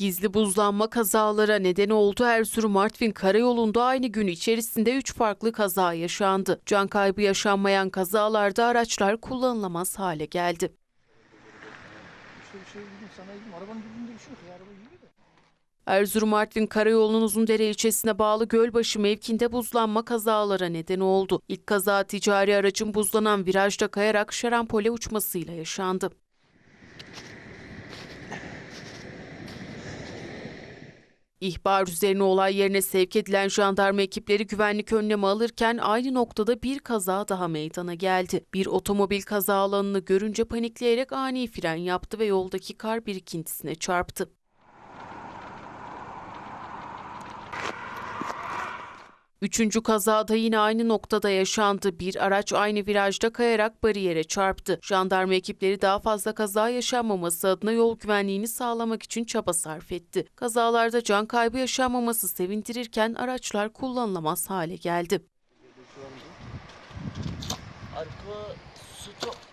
Gizli buzlanma kazalara neden oldu. Erzurum Artvin karayolunda aynı gün içerisinde 3 farklı kaza yaşandı. Can kaybı yaşanmayan kazalarda araçlar kullanılamaz hale geldi. Erzurum Artvin karayolunun Uzundere ilçesine bağlı Gölbaşı mevkinde buzlanma kazalara neden oldu. İlk kaza ticari aracın buzlanan virajda kayarak şarampole uçmasıyla yaşandı. İhbar üzerine olay yerine sevk edilen jandarma ekipleri güvenlik önlemi alırken aynı noktada bir kaza daha meydana geldi. Bir otomobil kaza alanını görünce panikleyerek ani fren yaptı ve yoldaki kar birikintisine çarptı. Üçüncü kazada yine aynı noktada yaşandı. Bir araç aynı virajda kayarak bariyere çarptı. Jandarma ekipleri daha fazla kaza yaşanmaması adına yol güvenliğini sağlamak için çaba sarf etti. Kazalarda can kaybı yaşanmaması sevindirirken araçlar kullanılamaz hale geldi. Arka stop.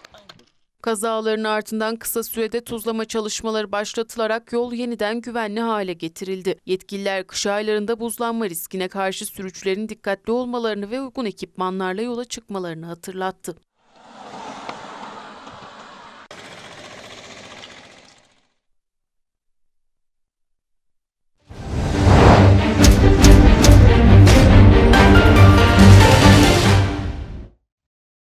Kazaların ardından kısa sürede tuzlama çalışmaları başlatılarak yol yeniden güvenli hale getirildi. Yetkililer kış aylarında buzlanma riskine karşı sürücülerin dikkatli olmalarını ve uygun ekipmanlarla yola çıkmalarını hatırlattı.